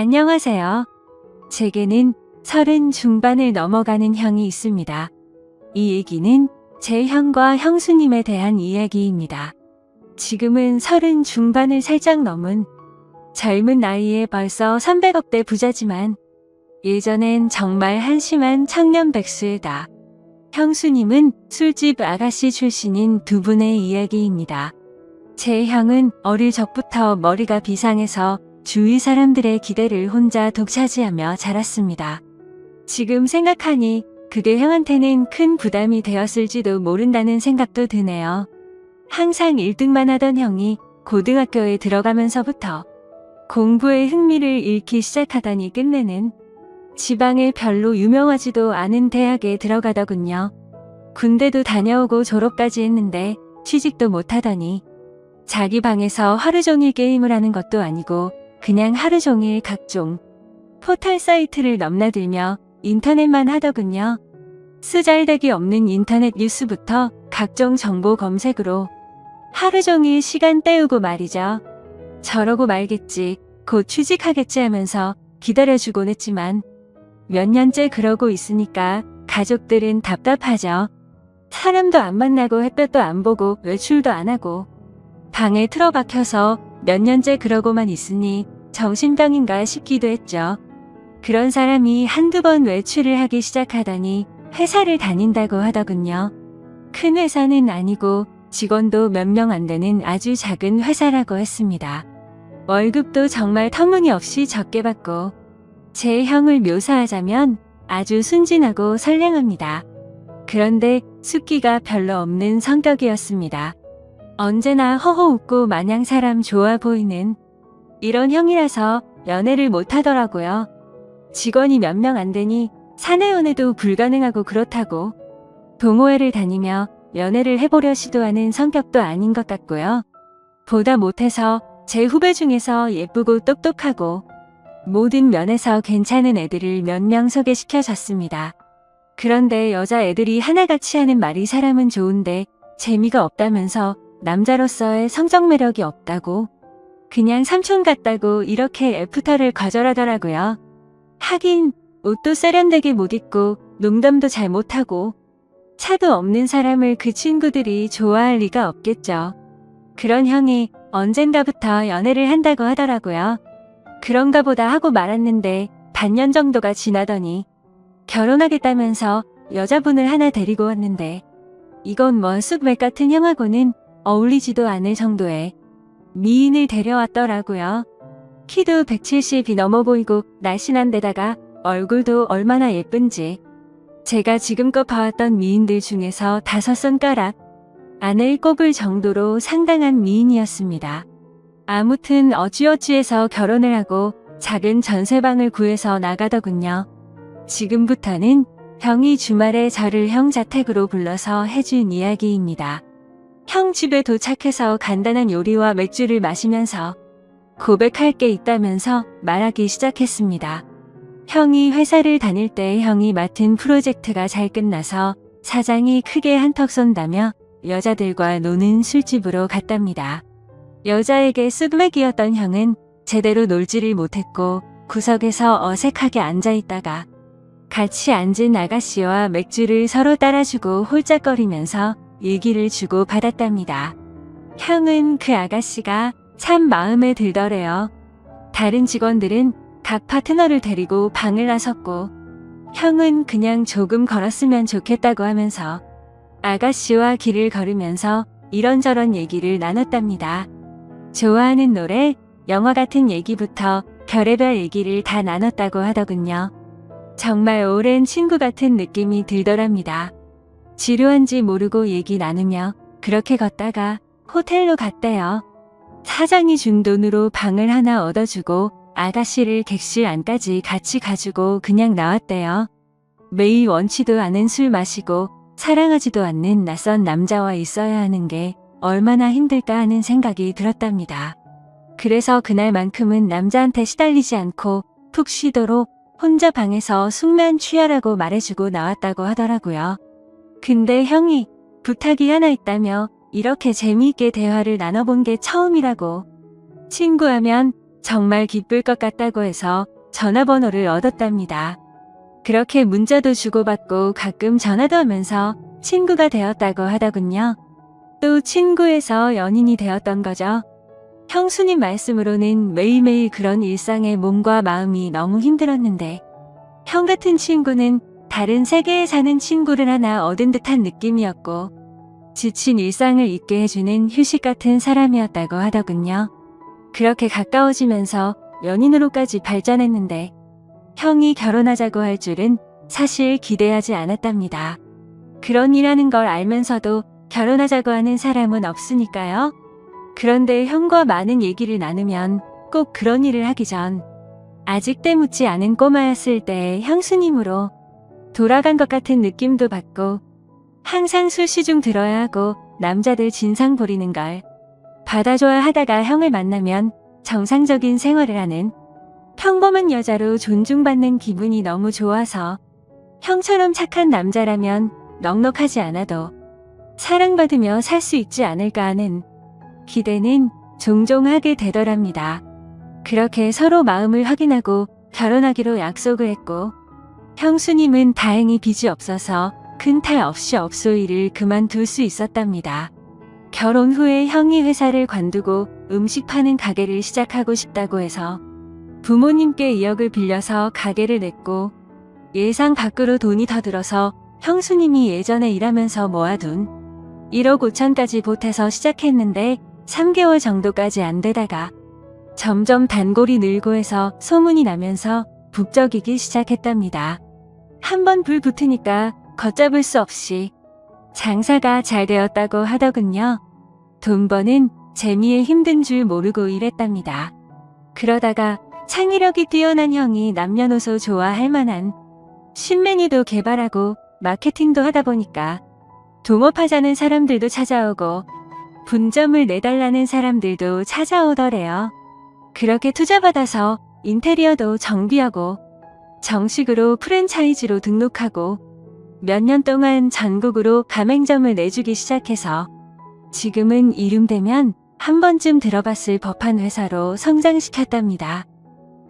안녕하세요. 제게는 서른 중반을 넘어가는 형이 있습니다. 이 얘기는 제 형과 형수님에 대한 이야기입니다. 지금은 서른 중반을 살짝 넘은 젊은 나이에 벌써 300억대 부자지만 예전엔 정말 한심한 청년 백수이다. 형수님은 술집 아가씨 출신인 두 분의 이야기입니다. 제 형은 어릴 적부터 머리가 비상해서 주위 사람들의 기대를 혼자 독차지하며 자랐습니다. 지금 생각하니 그게 형한테는 큰 부담이 되었을지도 모른다는 생각도 드네요. 항상 1등만 하던 형이 고등학교에 들어가면서부터 공부에 흥미를 잃기 시작하다니 끝내는 지방에 별로 유명하지도 않은 대학에 들어가더군요. 군대도 다녀오고 졸업까지 했는데 취직도 못하더니 자기 방에서 하루 종일 게임을 하는 것도 아니고 그냥 하루 종일 각종 포털 사이트를 넘나들며 인터넷만 하더군요. 쓰잘데기 없는 인터넷 뉴스부터 각종 정보 검색으로 하루 종일 시간 때우고 말이죠. 저러고 말겠지, 곧 취직하겠지 하면서 기다려주곤 했지만 몇 년째 그러고 있으니까 가족들은 답답하죠. 사람도 안 만나고 햇볕도 안 보고 외출도 안 하고 방에 틀어박혀서 몇 년째 그러고만 있으니 정신병인가 싶기도 했죠. 그런 사람이 한두 번 외출을 하기 시작하더니 회사를 다닌다고 하더군요. 큰 회사는 아니고 직원도 몇 명 안 되는 아주 작은 회사라고 했습니다. 월급도 정말 터무니없이 적게 받고 제 형을 묘사하자면 아주 순진하고 선량합니다. 그런데 숫기가 별로 없는 성격이었습니다. 언제나 허허 웃고 마냥 사람 좋아 보이는 이런 형이라서 연애를 못 하더라고요. 직원이 몇 명 안 되니 사내 연애도 불가능하고 그렇다고 동호회를 다니며 연애를 해보려 시도하는 성격도 아닌 것 같고요. 보다 못해서 제 후배 중에서 예쁘고 똑똑하고 모든 면에서 괜찮은 애들을 몇 명 소개시켜줬습니다. 그런데 여자애들이 하나같이 하는 말이 사람은 좋은데 재미가 없다면서 남자로서의 성적 매력이 없다고 그냥 삼촌 같다고 이렇게 애프터를 거절하더라고요. 하긴 옷도 세련되게 못 입고 농담도 잘 못하고 차도 없는 사람을 그 친구들이 좋아할 리가 없겠죠. 그런 형이 언젠가부터 연애를 한다고 하더라고요. 그런가 보다 하고 말았는데 반년 정도가 지나더니 결혼하겠다면서 여자분을 하나 데리고 왔는데 이건 뭐 쑥맥 같은 형하고는 어울리지도 않을 정도의 미인을 데려왔더라고요. 키도 170이 넘어 보이고 날씬한 데다가 얼굴도 얼마나 예쁜지 제가 지금껏 봐왔던 미인들 중에서 다섯 손가락 안을 꼽을 정도로 상당한 미인이었습니다. 아무튼 어찌어찌해서 결혼을 하고 작은 전세방을 구해서 나가더군요. 지금부터는 형이 주말에 저를 형 자택으로 불러서 해준 이야기입니다. 형 집에 도착해서 간단한 요리와 맥주를 마시면서 고백할 게 있다면서 말하기 시작했습니다. 형이 회사를 다닐 때 형이 맡은 프로젝트가 잘 끝나서 사장이 크게 한턱 쏜다며 여자들과 노는 술집으로 갔답니다. 여자에게 쑥맥이었던 형은 제대로 놀지를 못했고 구석에서 어색하게 앉아있다가 같이 앉은 아가씨와 맥주를 서로 따라주고 홀짝거리면서 일기를 주고 받았답니다. 형은 그 아가씨가 참 마음에 들더래요. 다른 직원들은 각 파트너를 데리고 방을 나섰고 형은 그냥 조금 걸었으면 좋겠다고 하면서 아가씨와 길을 걸으면서 이런저런 얘기를 나눴답니다. 좋아하는 노래, 영화 같은 얘기부터 별의별 얘기를 다 나눴다고 하더군요. 정말 오랜 친구 같은 느낌이 들더랍니다. 지루한지 모르고 얘기 나누며 그렇게 걷다가 호텔로 갔대요. 사장이 준 돈으로 방을 하나 얻어주고 아가씨를 객실 안까지 같이 가지고 그냥 나왔대요. 매일 원치도 않은 술 마시고 사랑하지도 않는 낯선 남자와 있어야 하는 게 얼마나 힘들까 하는 생각이 들었답니다. 그래서 그날만큼은 남자한테 시달리지 않고 푹 쉬도록 혼자 방에서 숙면 취하라고 말해주고 나왔다고 하더라고요. 근데 형이 부탁이 하나 있다며 이렇게 재미있게 대화를 나눠본 게 처음이라고. 친구하면 정말 기쁠 것 같다고 해서 전화번호를 얻었답니다. 그렇게 문자도 주고받고 가끔 전화도 하면서 친구가 되었다고 하더군요. 또 친구에서 연인이 되었던 거죠. 형수님 말씀으로는 매일매일 그런 일상의 몸과 마음이 너무 힘들었는데 형 같은 친구는 다른 세계에 사는 친구를 하나 얻은 듯한 느낌이었고 지친 일상을 잊게 해주는 휴식 같은 사람이었다고 하더군요. 그렇게 가까워지면서 연인으로까지 발전했는데 형이 결혼하자고 할 줄은 사실 기대하지 않았답니다. 그런 일하는 걸 알면서도 결혼하자고 하는 사람은 없으니까요. 그런데 형과 많은 얘기를 나누면 꼭 그런 일을 하기 전 아직 때묻지 않은 꼬마였을 때의 형수님으로 돌아간 것 같은 느낌도 받고 항상 술시중 들어야 하고 남자들 진상 부리는 걸 받아줘야 하다가 형을 만나면 정상적인 생활을 하는 평범한 여자로 존중받는 기분이 너무 좋아서 형처럼 착한 남자라면 넉넉하지 않아도 사랑받으며 살 수 있지 않을까 하는 기대는 종종 하게 되더랍니다. 그렇게 서로 마음을 확인하고 결혼하기로 약속을 했고 형수님은 다행히 빚이 없어서 큰 탈 없이 업소일을 그만둘 수 있었답니다. 결혼 후에 형이 회사를 관두고 음식 파는 가게를 시작하고 싶다고 해서 부모님께 2억을 빌려서 가게를 냈고 예상 밖으로 돈이 더 들어서 형수님이 예전에 일하면서 모아둔 1억 5천까지 보태서 시작했는데 3개월 정도까지 안 되다가 점점 단골이 늘고 해서 소문이 나면서 북적이기 시작했답니다. 한번 불 붙으니까 걷잡을 수 없이 장사가 잘 되었다고 하더군요. 돈 버는 재미에 힘든 줄 모르고 일했답니다. 그러다가 창의력이 뛰어난 형이 남녀노소 좋아할 만한 신메뉴도 개발하고 마케팅도 하다 보니까 동업하자는 사람들도 찾아오고 분점을 내달라는 사람들도 찾아오더래요. 그렇게 투자받아서 인테리어도 정비하고 정식으로 프랜차이즈로 등록하고 몇 년 동안 전국으로 가맹점을 내주기 시작해서 지금은 이름되면 한 번쯤 들어봤을 법한 회사로 성장시켰답니다.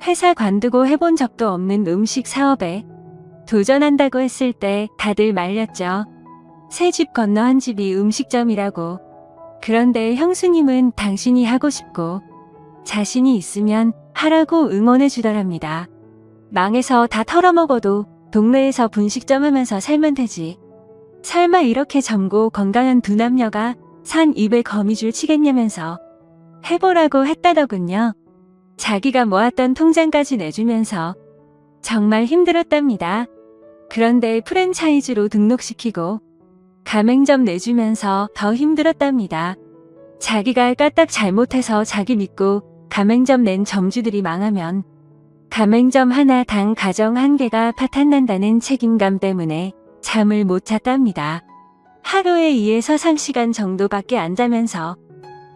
회사 관두고 해본 적도 없는 음식 사업에 도전한다고 했을 때 다들 말렸죠. 새 집 건너 한 집이 음식점이라고. 그런데 형수님은 당신이 하고 싶고 자신이 있으면 하라고 응원해 주더랍니다. 망해서 다 털어먹어도 동네에서 분식점 하면서 살면 되지. 설마 이렇게 젊고 건강한 두 남녀가 산 입에 거미줄 치겠냐면서 해보라고 했다더군요. 자기가 모았던 통장까지 내주면서 정말 힘들었답니다. 그런데 프랜차이즈로 등록시키고 가맹점 내주면서 더 힘들었답니다. 자기가 까딱 잘못해서 자기 믿고 가맹점 낸 점주들이 망하면 가맹점 하나당 가정 한 개가 파탄난다는 책임감 때문에 잠을 못 잤답니다. 하루에 2에서 3시간 정도밖에 안 자면서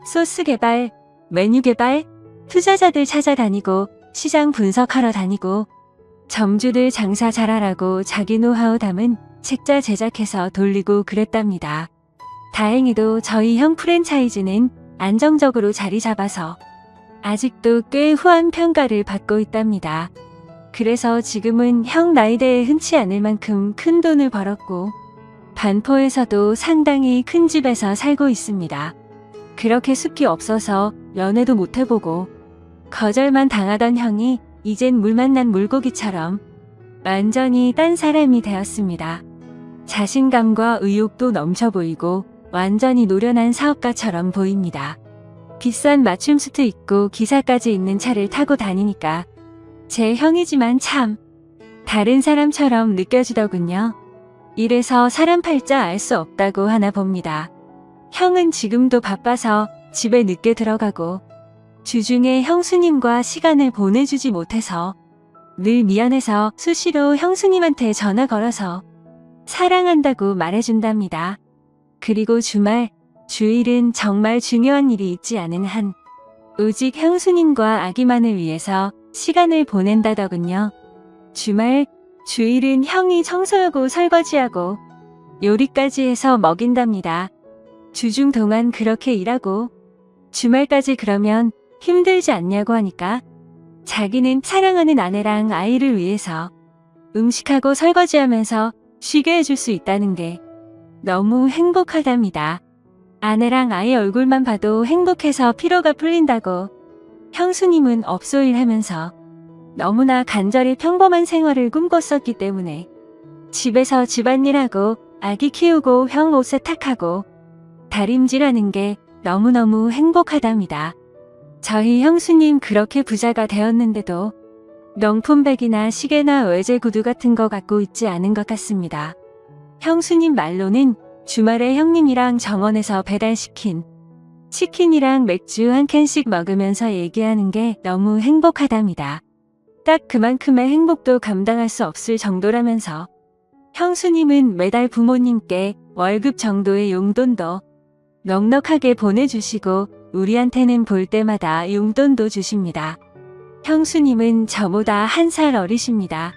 소스 개발, 메뉴 개발, 투자자들 찾아다니고 시장 분석하러 다니고 점주들 장사 잘하라고 자기 노하우 담은 책자 제작해서 돌리고 그랬답니다. 다행히도 저희 형 프랜차이즈는 안정적으로 자리 잡아서 아직도 꽤 후한 평가를 받고 있답니다. 그래서 지금은 형 나이대에 흔치 않을 만큼 큰 돈을 벌었고 반포에서도 상당히 큰 집에서 살고 있습니다. 그렇게 숲이 없어서 연애도 못 해보고 거절만 당하던 형이 이젠 물 만난 물고기처럼 완전히 딴 사람이 되었습니다. 자신감과 의욕도 넘쳐 보이고 완전히 노련한 사업가처럼 보입니다. 비싼 맞춤 수트 입고 기사까지 있는 차를 타고 다니니까 제 형이지만 참 다른 사람처럼 느껴지더군요. 이래서 사람 팔자 알 수 없다고 하나 봅니다. 형은 지금도 바빠서 집에 늦게 들어가고 주중에 형수님과 시간을 보내주지 못해서 늘 미안해서 수시로 형수님한테 전화 걸어서 사랑한다고 말해준답니다. 그리고 주말, 주일은 정말 중요한 일이 있지 않은 한 오직 형수님과 아기만을 위해서 시간을 보낸다더군요. 주말, 주일은 형이 청소하고 설거지하고 요리까지 해서 먹인답니다. 주중 동안 그렇게 일하고 주말까지 그러면 힘들지 않냐고 하니까 자기는 사랑하는 아내랑 아이를 위해서 음식하고 설거지하면서 쉬게 해줄 수 있다는 게 너무 행복하답니다. 아내랑 아이 얼굴만 봐도 행복해서 피로가 풀린다고 형수님은 업소일 하면서 너무나 간절히 평범한 생활을 꿈꿨었기 때문에 집에서 집안일하고 아기 키우고 형 옷 세탁하고 다림질하는 게 너무너무 행복하답니다. 저희 형수님 그렇게 부자가 되었는데도 명품백이나 시계나 외제 구두 같은 거 갖고 있지 않은 것 같습니다. 형수님 말로는 주말에 형님이랑 정원에서 배달시킨 치킨이랑 맥주 한 캔씩 먹으면서 얘기하는 게 너무 행복하답니다. 딱 그만큼의 행복도 감당할 수 없을 정도라면서 형수님은 매달 부모님께 월급 정도의 용돈도 넉넉하게 보내주시고 우리한테는 볼 때마다 용돈도 주십니다. 형수님은 저보다 한 살 어리십니다.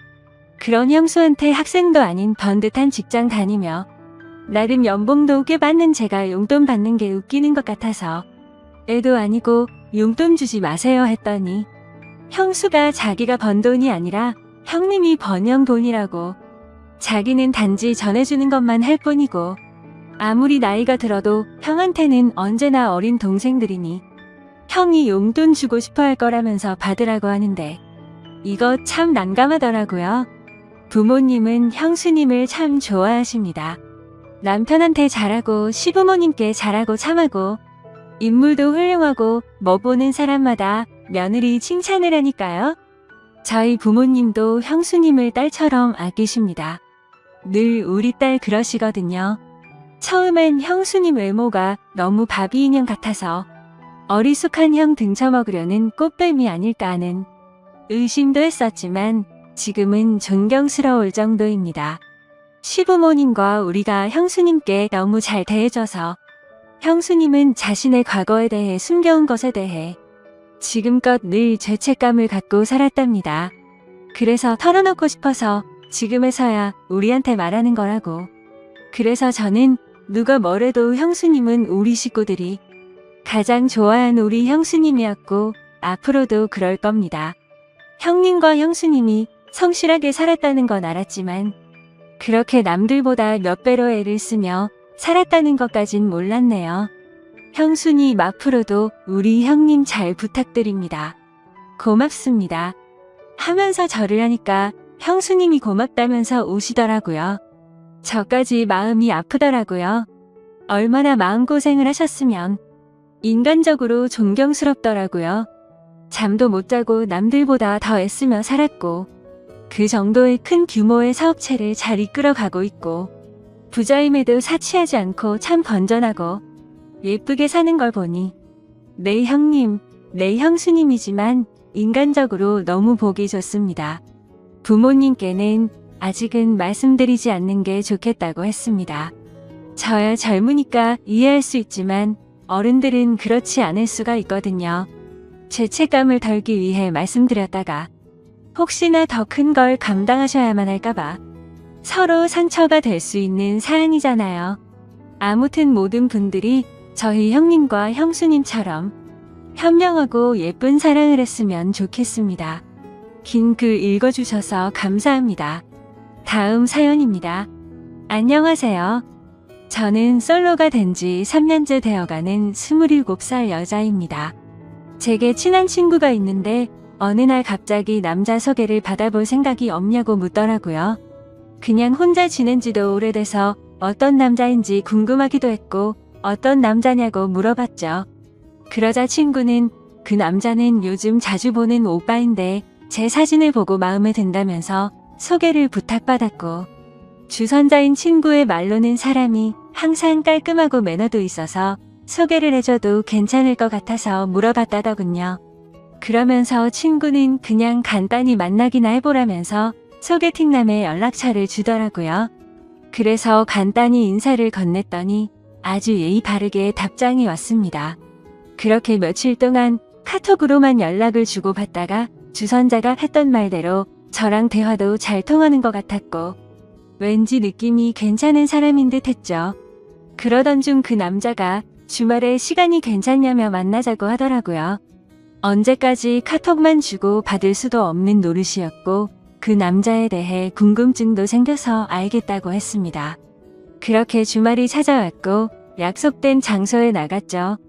그런 형수한테 학생도 아닌 번듯한 직장 다니며 나름 연봉도 꽤 받는 제가 용돈 받는 게 웃기는 것 같아서 애도 아니고 용돈 주지 마세요 했더니 형수가 자기가 번 돈이 아니라 형님이 번영 돈이라고 자기는 단지 전해주는 것만 할 뿐이고 아무리 나이가 들어도 형한테는 언제나 어린 동생들이니 형이 용돈 주고 싶어 할 거라면서 받으라고 하는데 이거 참 난감하더라고요. 부모님은 형수님을 참 좋아하십니다. 남편한테 잘하고 시부모님께 잘하고 참하고 인물도 훌륭하고 뭐 보는 사람마다 며느리 칭찬을 하니까요. 저희 부모님도 형수님을 딸처럼 아끼십니다. 늘 우리 딸 그러시거든요. 처음엔 형수님 외모가 너무 바비 인형 같아서 어리숙한 형 등쳐먹으려는 꽃뱀이 아닐까 하는 의심도 했었지만 지금은 존경스러울 정도입니다. 시부모님과 우리가 형수님께 너무 잘 대해줘서 형수님은 자신의 과거에 대해 숨겨온 것에 대해 지금껏 늘 죄책감을 갖고 살았답니다. 그래서 털어놓고 싶어서 지금에서야 우리한테 말하는 거라고. 그래서 저는 누가 뭐래도 형수님은 우리 식구들이 가장 좋아하는 우리 형수님이었고 앞으로도 그럴 겁니다. 형님과 형수님이 성실하게 살았다는 건 알았지만 그렇게 남들보다 몇 배로 애를 쓰며 살았다는 것까진 몰랐네요. 형수님 앞으로도 우리 형님 잘 부탁드립니다. 고맙습니다. 하면서 절을 하니까 형수님이 고맙다면서 우시더라고요. 저까지 마음이 아프더라고요. 얼마나 마음고생을 하셨으면 인간적으로 존경스럽더라고요. 잠도 못 자고 남들보다 더 애쓰며 살았고 그 정도의 큰 규모의 사업체를 잘 이끌어가고 있고 부자임에도 사치하지 않고 참 건전하고 예쁘게 사는 걸 보니 내 형님, 내 형수님이지만 인간적으로 너무 보기 좋습니다. 부모님께는 아직은 말씀드리지 않는 게 좋겠다고 했습니다. 저야 젊으니까 이해할 수 있지만 어른들은 그렇지 않을 수가 있거든요. 죄책감을 덜기 위해 말씀드렸다가 혹시나 더 큰 걸 감당하셔야만 할까봐 서로 상처가 될 수 있는 사안이잖아요. 아무튼 모든 분들이 저희 형님과 형수님처럼 현명하고 예쁜 사랑을 했으면 좋겠습니다. 긴 글 읽어주셔서 감사합니다. 다음 사연입니다. 안녕하세요. 저는 솔로가 된 지 3년째 되어가는 27살 여자입니다. 제게 친한 친구가 있는데 어느 날 갑자기 남자 소개를 받아볼 생각이 없냐고 묻더라고요. 그냥 혼자 지낸 지도 오래돼서 어떤 남자인지 궁금하기도 했고 어떤 남자냐고 물어봤죠. 그러자 친구는 그 남자는 요즘 자주 보는 오빠인데 제 사진을 보고 마음에 든다면서 소개를 부탁받았고 주선자인 친구의 말로는 사람이 항상 깔끔하고 매너도 있어서 소개를 해줘도 괜찮을 것 같아서 물어봤다더군요. 그러면서 친구는 그냥 간단히 만나기나 해보라면서 소개팅남의 연락처를 주더라고요. 그래서 간단히 인사를 건넸더니 아주 예의 바르게 답장이 왔습니다. 그렇게 며칠 동안 카톡으로만 연락을 주고받다가 주선자가 했던 말대로 저랑 대화도 잘 통하는 것 같았고 왠지 느낌이 괜찮은 사람인 듯 했죠. 그러던 중 그 남자가 주말에 시간이 괜찮냐며 만나자고 하더라고요. 언제까지 카톡만 주고 받을 수도 없는 노릇이었고 그 남자에 대해 궁금증도 생겨서 알겠다고 했습니다. 그렇게 주말이 찾아왔고 약속된 장소에 나갔죠.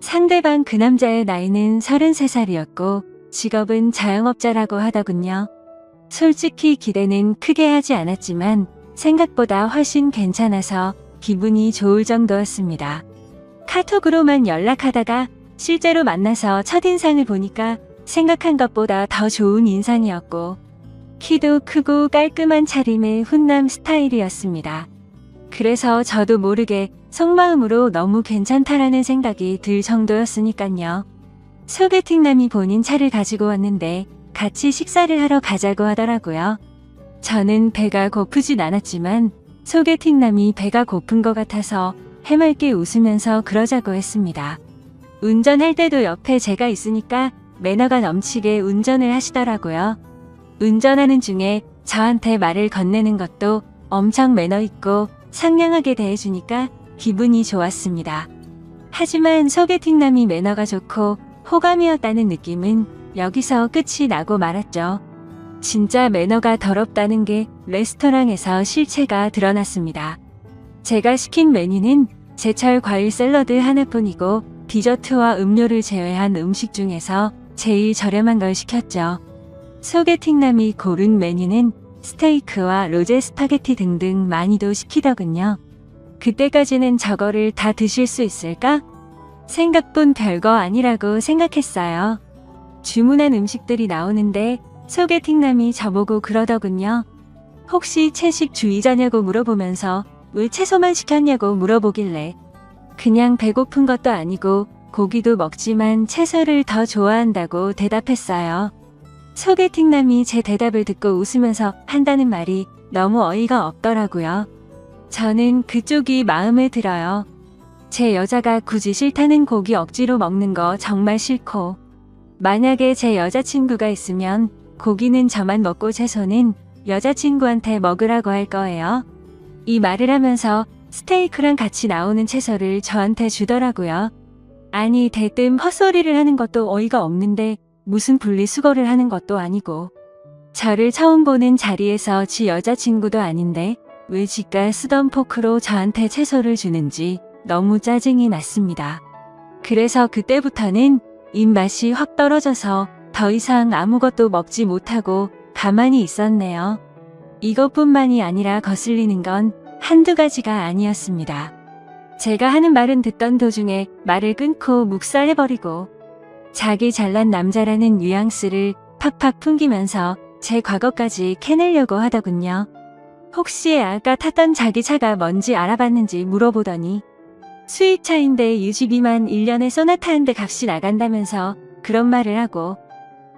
상대방 그 남자의 나이는 33살이었고 직업은 자영업자라고 하더군요. 솔직히 기대는 크게 하지 않았지만 생각보다 훨씬 괜찮아서 기분이 좋을 정도였습니다. 카톡으로만 연락하다가 실제로 만나서 첫인상을 보니까 생각한 것보다 더 좋은 인상이었고 키도 크고 깔끔한 차림의 훈남 스타일이었습니다. 그래서 저도 모르게 속마음으로 너무 괜찮다라는 생각이 들 정도였으니깐요. 소개팅남이 본인 차를 가지고 왔는데 같이 식사를 하러 가자고 하더라고요. 저는 배가 고프진 않았지만 소개팅남이 배가 고픈 것 같아서 해맑게 웃으면서 그러자고 했습니다. 운전할 때도 옆에 제가 있으니까 매너가 넘치게 운전을 하시더라고요. 운전하는 중에 저한테 말을 건네는 것도 엄청 매너 있고 상냥하게 대해주니까 기분이 좋았습니다. 하지만 소개팅남이 매너가 좋고 호감이었다는 느낌은 여기서 끝이 나고 말았죠. 진짜 매너가 더럽다는 게 레스토랑에서 실체가 드러났습니다. 제가 시킨 메뉴는 제철 과일 샐러드 하나뿐이고 디저트와 음료를 제외한 음식 중에서 제일 저렴한 걸 시켰죠. 소개팅남이 고른 메뉴는 스테이크와 로제 스파게티 등등 많이도 시키더군요. 그때까지는 저거를 다 드실 수 있을까? 생각뿐 별거 아니라고 생각했어요. 주문한 음식들이 나오는데 소개팅남이 저보고 그러더군요. 혹시 채식주의자냐고 물어보면서 왜 채소만 시켰냐고 물어보길래 그냥 배고픈 것도 아니고 고기도 먹지만 채소를 더 좋아한다고 대답했어요. 소개팅남이 제 대답을 듣고 웃으면서 한다는 말이 너무 어이가 없더라고요. 저는 그쪽이 마음에 들어요. 제 여자가 굳이 싫다는 고기 억지로 먹는 거 정말 싫고, 만약에 제 여자친구가 있으면 고기는 저만 먹고 채소는 여자친구한테 먹으라고 할 거예요. 이 말을 하면서 스테이크랑 같이 나오는 채소를 저한테 주더라고요. 아니, 대뜸 헛소리를 하는 것도 어이가 없는데 무슨 분리수거를 하는 것도 아니고 저를 처음 보는 자리에서 지 여자친구도 아닌데 왜 지가 쓰던 포크로 저한테 채소를 주는지 너무 짜증이 났습니다. 그래서 그때부터는 입맛이 확 떨어져서 더 이상 아무것도 먹지 못하고 가만히 있었네요. 이것뿐만이 아니라 거슬리는 건 한두 가지가 아니었습니다. 제가 하는 말은 듣던 도중에 말을 끊고 묵살해버리고 자기 잘난 남자라는 뉘앙스를 팍팍 풍기면서 제 과거까지 캐내려고 하더군요. 혹시 아까 탔던 자기 차가 뭔지 알아봤는지 물어보더니 수입차인데 유지비만 1년에 소나타 한 대 값이 나간다면서 그런 말을 하고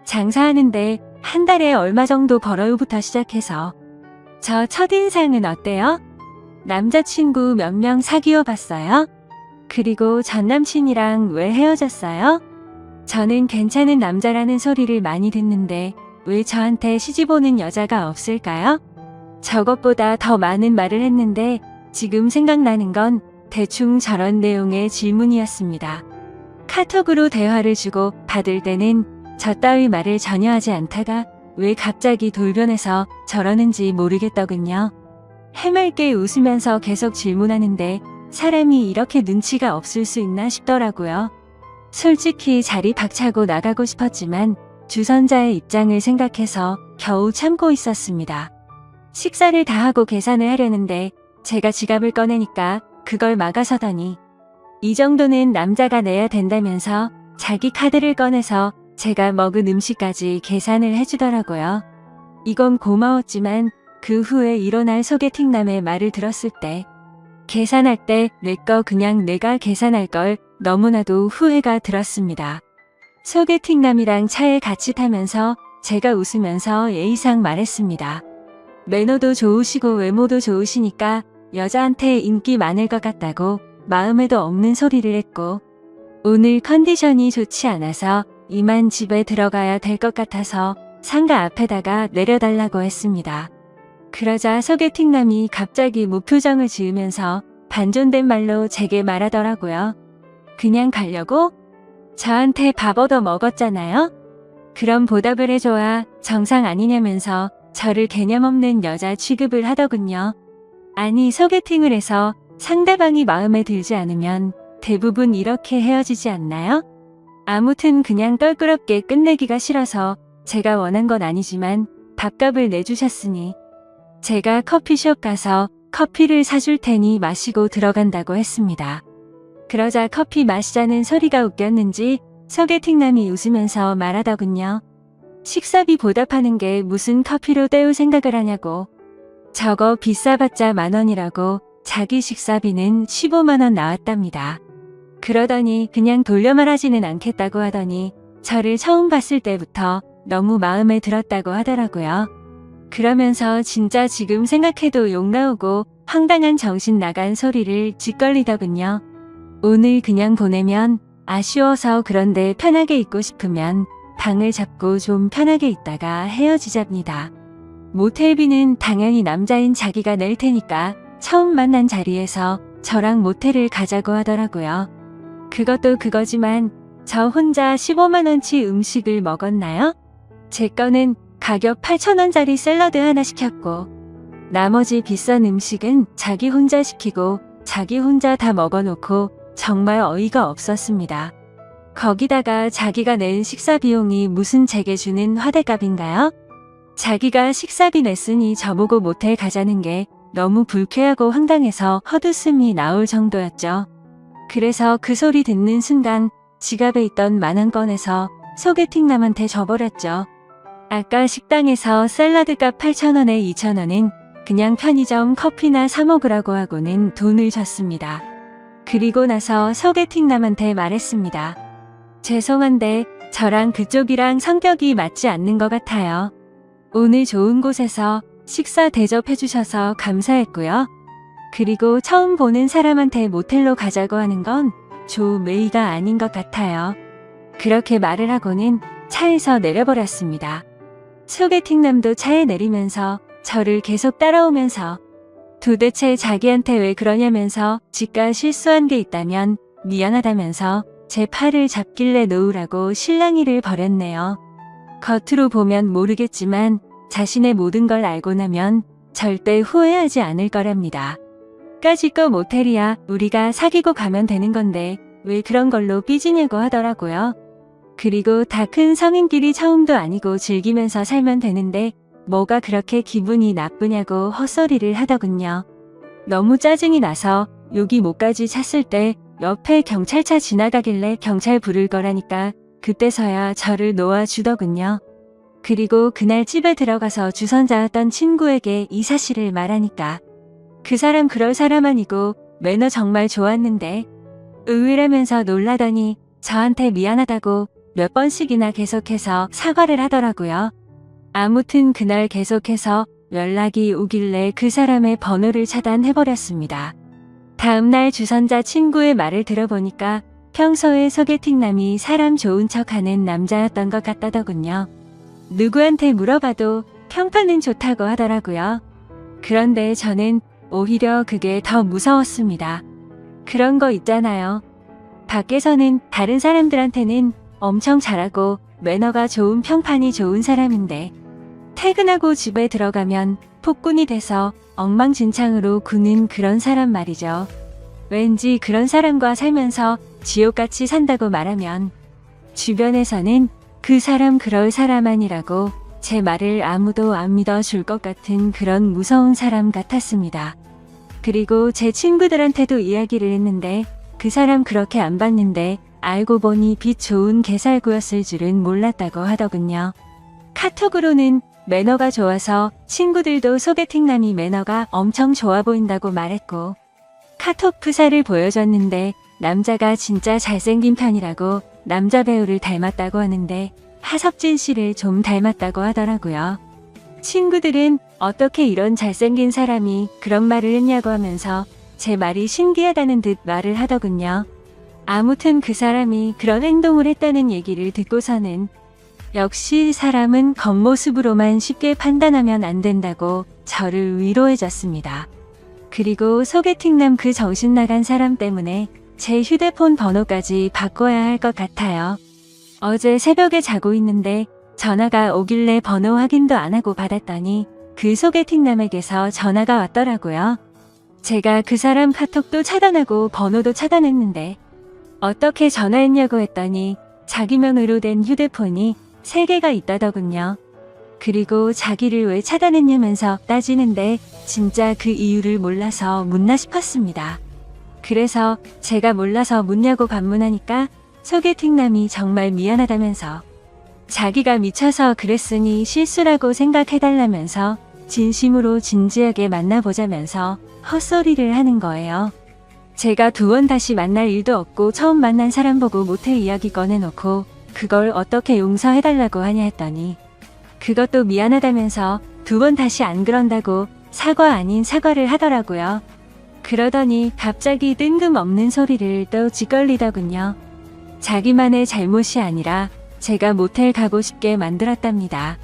장사하는데 한 달에 얼마 정도 벌어요부터 시작해서 저 첫인상은 어때요? 남자친구 몇 명 사귀어 봤어요? 그리고 전 남친이랑 왜 헤어졌어요? 저는 괜찮은 남자라는 소리를 많이 듣는데 왜 저한테 시집 오는 여자가 없을까요? 저것보다 더 많은 말을 했는데 지금 생각나는 건 대충 저런 내용의 질문이었습니다. 카톡으로 대화를 주고 받을 때는 저 따위 말을 전혀 하지 않다가 왜 갑자기 돌변해서 저러는지 모르겠더군요. 해맑게 웃으면서 계속 질문하는데 사람이 이렇게 눈치가 없을 수 있나 싶더라고요. 솔직히 자리 박차고 나가고 싶었지만 주선자의 입장을 생각해서 겨우 참고 있었습니다. 식사를 다 하고 계산을 하려는데 제가 지갑을 꺼내니까 그걸 막아서더니 이 정도는 남자가 내야 된다면서 자기 카드를 꺼내서 제가 먹은 음식까지 계산을 해주더라고요. 이건 고마웠지만 그 후에 일어날 소개팅남의 말을 들었을 때 계산할 때 내 거 그냥 내가 계산할 걸 너무나도 후회가 들었습니다. 소개팅남이랑 차에 같이 타면서 제가 웃으면서 예의상 말했습니다. 매너도 좋으시고 외모도 좋으시니까 여자한테 인기 많을 것 같다고 마음에도 없는 소리를 했고 오늘 컨디션이 좋지 않아서 이만 집에 들어가야 될 것 같아서 상가 앞에다가 내려달라고 했습니다. 그러자 소개팅남이 갑자기 무표정을 지으면서 반존된 말로 제게 말하더라고요. 그냥 가려고? 저한테 밥 얻어 먹었잖아요? 그럼 보답을 해줘야 정상 아니냐면서 저를 개념 없는 여자 취급을 하더군요. 아니, 소개팅을 해서 상대방이 마음에 들지 않으면 대부분 이렇게 헤어지지 않나요? 아무튼 그냥 껄끄럽게 끝내기가 싫어서 제가 원한 건 아니지만 밥값을 내주셨으니 제가 커피숍 가서 커피를 사줄 테니 마시고 들어간다고 했습니다. 그러자 커피 마시자는 소리가 웃겼는지 소개팅남이 웃으면서 말하더군요. 식사비 보답하는 게 무슨 커피로 때울 생각을 하냐고. 저거 비싸봤자 만 원이라고 자기 식사비는 15만 원 나왔답니다. 그러더니 그냥 돌려 말하지는 않겠다고 하더니 저를 처음 봤을 때부터 너무 마음에 들었다고 하더라고요. 그러면서 진짜 지금 생각해도 욕 나오고 황당한 정신 나간 소리를 짓걸리더군요. 오늘 그냥 보내면 아쉬워서 그런데 편하게 있고 싶으면 방을 잡고 좀 편하게 있다가 헤어지잡니다. 모텔비는 당연히 남자인 자기가 낼 테니까 처음 만난 자리에서 저랑 모텔을 가자고 하더라고요. 그것도 그거지만 저 혼자 15만원치 음식을 먹었나요? 제 거는 가격 8천원짜리 샐러드 하나 시켰고 나머지 비싼 음식은 자기 혼자 시키고 자기 혼자 다 먹어놓고 정말 어이가 없었습니다. 거기다가 자기가 낸 식사 비용이 무슨 제게 주는 화대값인가요? 자기가 식사비 냈으니 저보고 모텔 가자는 게 너무 불쾌하고 황당해서 헛웃음이 나올 정도였죠. 그래서 그 소리 듣는 순간 지갑에 있던 만원 꺼내서 소개팅남한테 줘버렸죠. 아까 식당에서 샐러드값 8,000원에 2,000원은 그냥 편의점 커피나 사 먹으라고 하고는 돈을 줬습니다. 그리고 나서 소개팅남한테 말했습니다. 죄송한데 저랑 그쪽이랑 성격이 맞지 않는 것 같아요. 오늘 좋은 곳에서 식사 대접해주셔서 감사했고요. 그리고 처음 보는 사람한테 모텔로 가자고 하는 건 좋은 메이가 아닌 것 같아요. 그렇게 말을 하고는 차에서 내려버렸습니다. 소개팅남도 차에 내리면서 저를 계속 따라오면서 도대체 자기한테 왜 그러냐면서 지가 실수한 게 있다면 미안하다면서 제 팔을 잡길래 놓으라고 실랑이를 벌였네요. 겉으로 보면 모르겠지만 자신의 모든 걸 알고 나면 절대 후회하지 않을 거랍니다. 까짓거 모텔이야 우리가 사귀고 가면 되는 건데 왜 그런 걸로 삐지냐고 하더라고요. 그리고 다 큰 성인끼리 처음도 아니고 즐기면서 살면 되는데 뭐가 그렇게 기분이 나쁘냐고 헛소리를 하더군요. 너무 짜증이 나서 여기 목까지 찼을 때 옆에 경찰차 지나가길래 경찰 부를 거라니까 그때서야 저를 놓아주더군요. 그리고 그날 집에 들어가서 주선자였던 친구에게 이 사실을 말하니까 그 사람 그럴 사람 아니고 매너 정말 좋았는데 의외라면서 놀라더니 저한테 미안하다고 몇 번씩이나 계속해서 사과를 하더라고요. 아무튼 그날 계속해서 연락이 오길래 그 사람의 번호를 차단해버렸습니다. 다음날 주선자 친구의 말을 들어보니까 평소에 소개팅남이 사람 좋은 척 하는 남자였던 것 같다더군요. 누구한테 물어봐도 평판은 좋다고 하더라고요. 그런데 저는 오히려 그게 더 무서웠습니다. 그런 거 있잖아요. 밖에서는 다른 사람들한테는 엄청 잘하고 매너가 좋은 평판이 좋은 사람인데 퇴근하고 집에 들어가면 폭군이 돼서 엉망진창으로 구는 그런 사람 말이죠. 왠지 그런 사람과 살면서 지옥같이 산다고 말하면 주변에서는 그 사람 그럴 사람 아니라고 제 말을 아무도 안 믿어줄 것 같은 그런 무서운 사람 같았습니다. 그리고 제 친구들한테도 이야기를 했는데 그 사람 그렇게 안 봤는데 알고 보니 빛 좋은 개살구였을 줄은 몰랐다고 하더군요. 카톡으로는 매너가 좋아서 친구들도 소개팅남이 매너가 엄청 좋아 보인다고 말했고 카톡 프사를 보여줬는데 남자가 진짜 잘생긴 편이라고 남자 배우를 닮았다고 하는데 하석진 씨를 좀 닮았다고 하더라고요. 친구들은 어떻게 이런 잘생긴 사람이 그런 말을 했냐고 하면서 제 말이 신기하다는 듯 말을 하더군요. 아무튼 그 사람이 그런 행동을 했다는 얘기를 듣고서는 역시 사람은 겉모습으로만 쉽게 판단하면 안 된다고 저를 위로해줬습니다. 그리고 소개팅남 그 정신 나간 사람 때문에 제 휴대폰 번호까지 바꿔야 할 것 같아요. 어제 새벽에 자고 있는데 전화가 오길래 번호 확인도 안 하고 받았더니 그 소개팅남에게서 전화가 왔더라고요. 제가 그 사람 카톡도 차단하고 번호도 차단했는데 어떻게 전화했냐고 했더니 자기명으로 된 휴대폰이 3개가 있다더군요. 그리고 자기를 왜 차단했냐면서 따지는데 진짜 그 이유를 몰라서 묻나 싶었습니다. 그래서 제가 몰라서 묻냐고 반문하니까 소개팅남이 정말 미안하다면서 자기가 미쳐서 그랬으니 실수라고 생각해달라면서 진심으로 진지하게 만나보자면서 헛소리를 하는 거예요. 제가 두 번 다시 만날 일도 없고 처음 만난 사람 보고 모텔 이야기 꺼내놓고 그걸 어떻게 용서해달라고 하냐 했더니 그것도 미안하다면서 두 번 다시 안 그런다고 사과 아닌 사과를 하더라고요. 그러더니 갑자기 뜬금없는 소리를 또 짓걸리더군요. 자기만의 잘못이 아니라 제가 모텔 가고 싶게 만들었답니다.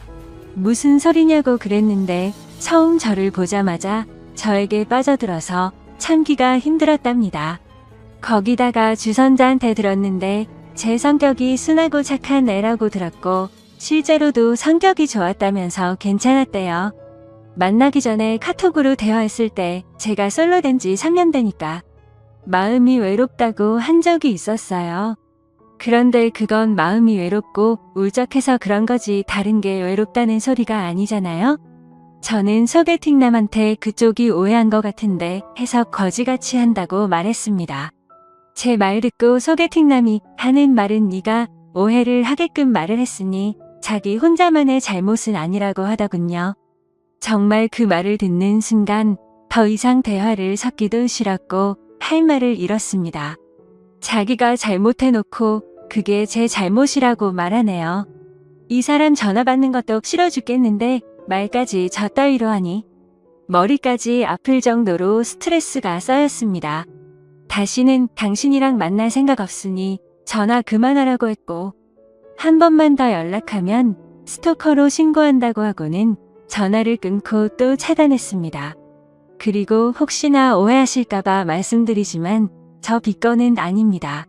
무슨 소리냐고 그랬는데 처음 저를 보자마자 저에게 빠져들어서 참기가 힘들었답니다. 거기다가 주선자한테 들었는데 제 성격이 순하고 착한 애라고 들었고 실제로도 성격이 좋았다면서 괜찮았대요. 만나기 전에 카톡으로 대화했을 때 제가 솔로 된 지 3년 되니까 마음이 외롭다고 한 적이 있었어요. 그런데 그건 마음이 외롭고 울적해서 그런 거지 다른 게 외롭다는 소리가 아니잖아요? 저는 소개팅남한테 그쪽이 오해한 것 같은데 해석 거지같이 한다고 말했습니다. 제 말 듣고 소개팅남이 하는 말은 네가 오해를 하게끔 말을 했으니 자기 혼자만의 잘못은 아니라고 하더군요. 정말 그 말을 듣는 순간 더 이상 대화를 섞기도 싫었고 할 말을 잃었습니다. 자기가 잘못해놓고 그게 제 잘못이라고 말하네요. 이 사람 전화 받는 것도 싫어 죽겠는데 말까지 저 따위로 하니 머리까지 아플 정도로 스트레스가 쌓였습니다. 다시는 당신이랑 만날 생각 없으니 전화 그만하라고 했고 한 번만 더 연락하면 스토커로 신고한다고 하고는 전화를 끊고 또 차단했습니다. 그리고 혹시나 오해하실까봐 말씀드리지만 저 비건은 아닙니다.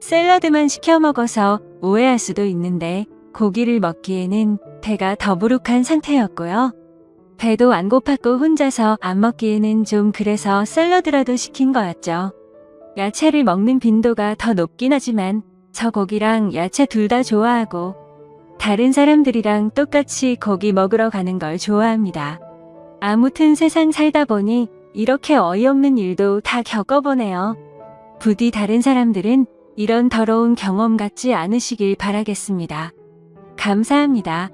샐러드만 시켜 먹어서 오해할 수도 있는데 고기를 먹기에는 배가 더부룩한 상태였고요. 배도 안 고팠고 혼자서 안 먹기에는 좀 그래서 샐러드라도 시킨 거였죠. 야채를 먹는 빈도가 더 높긴 하지만 저 고기랑 야채 둘 다 좋아하고 다른 사람들이랑 똑같이 고기 먹으러 가는 걸 좋아합니다. 아무튼 세상 살다 보니 이렇게 어이없는 일도 다 겪어보네요. 부디 다른 사람들은 이런 더러운 경험 갖지 않으시길 바라겠습니다. 감사합니다.